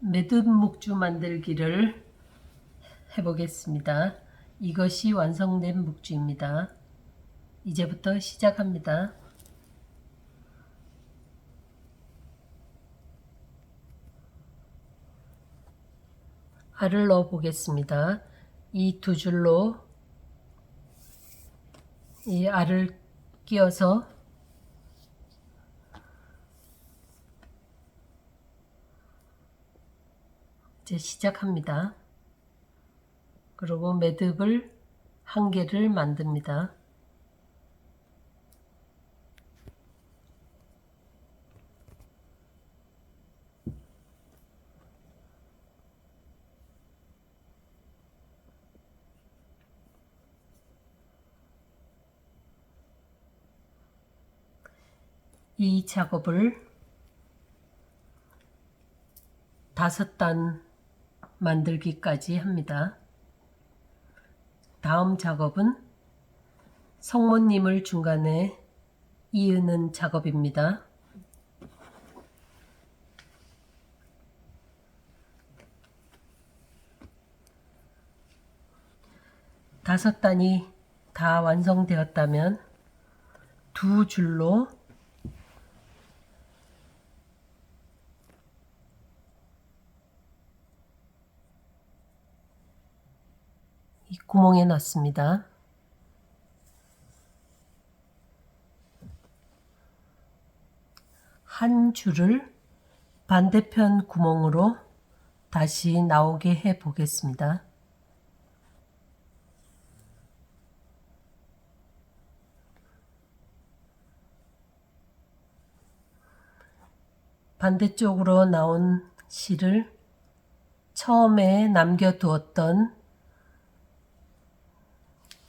매듭 목주 만들기를 해보겠습니다. 이것이 완성된 목주입니다. 이제부터 시작합니다. 알을 넣어 보겠습니다. 이 두 줄로 이 알을 끼워서 이제 시작합니다. 그리고 매듭을 한 개를 만듭니다. 이 작업을 다섯 단 만들기까지 합니다. 다음 작업은 성모님을 중간에 이으는 작업입니다. 다섯 단이 다 완성되었다면 두 줄로 이 구멍에 넣습니다. 한 줄을 반대편 구멍으로 다시 나오게 해 보겠습니다. 반대쪽으로 나온 실을 처음에 남겨두었던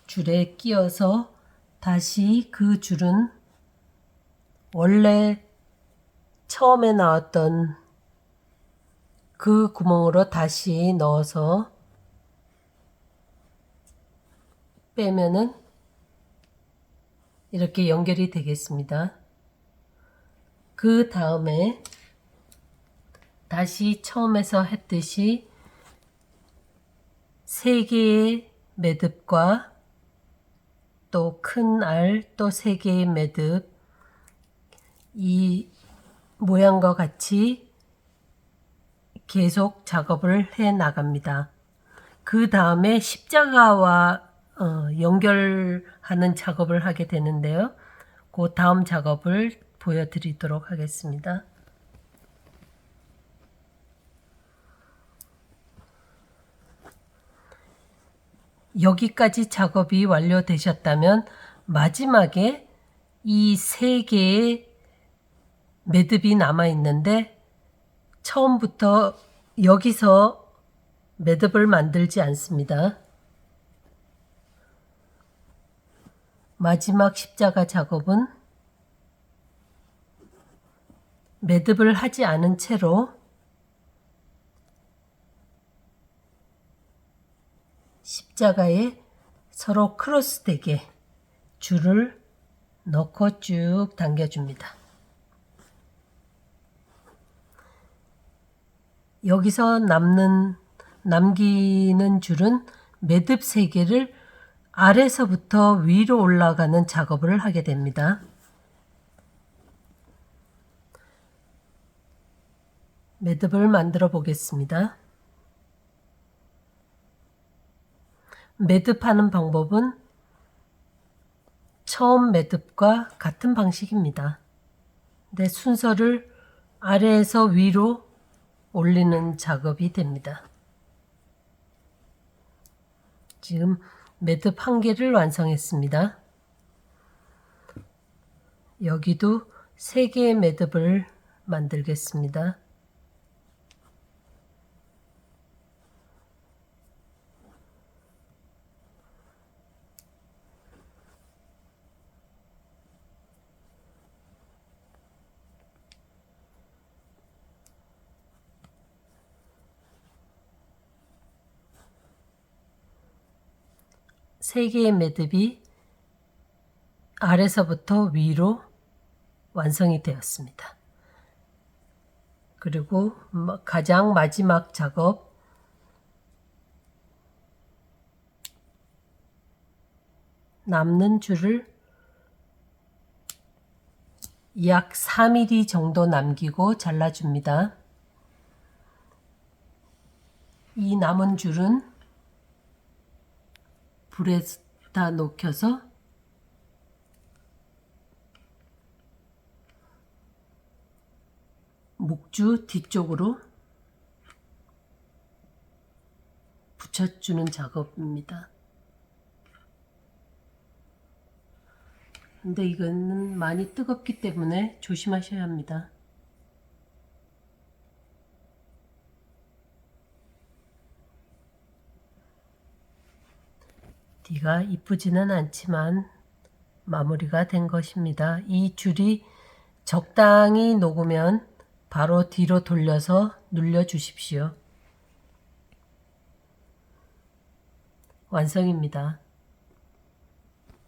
줄에 끼어서 다시 그 줄은 원래 처음에 나왔던 그 구멍으로 다시 넣어서 빼면은 이렇게 연결이 되겠습니다. 그 다음에 다시 처음에서 했듯이 세 개의 매듭과 또 큰 알, 또 세 개의 매듭, 이 모양과 같이 계속 작업을 해 나갑니다. 그 다음에 십자가와 어, 연결하는 작업을 하게 되는데요. 그 다음 작업을 보여드리도록 하겠습니다. 여기까지 작업이 완료되셨다면 마지막에 이 세 개의 매듭이 남아 있는데 처음부터 여기서 매듭을 만들지 않습니다. 마지막 십자가 작업은 매듭을 하지 않은 채로 십자가에 서로 크로스 되게 줄을 넣고 쭉 당겨줍니다. 여기서 남는 남기는 줄은 매듭 3개를 아래서부터 위로 올라가는 작업을 하게 됩니다. 매듭을 만들어 보겠습니다. 매듭하는 방법은 처음 매듭과 같은 방식입니다. 내 순서를 아래에서 위로 올리는 작업이 됩니다. 지금 매듭 한 개를 완성했습니다. 여기도 세 개의 매듭을 만들겠습니다. 세 개의 매듭이 아래서부터 위로 완성이 되었습니다. 그리고 마- 가장 마지막 작업 남는 줄을 약 4mm 정도 남기고 잘라줍니다. 이 남은 줄은 불에다 녹여서 목주 뒤쪽으로 붙여주는 작업입니다. 근데 이거는 많이 뜨겁기 때문에 조심하셔야 합니다. 뒤가 이쁘지는 않지만 마무리가 된 것입니다. 이 줄이 적당히 녹으면 바로 뒤로 돌려서 눌려 주십시오. 완성입니다.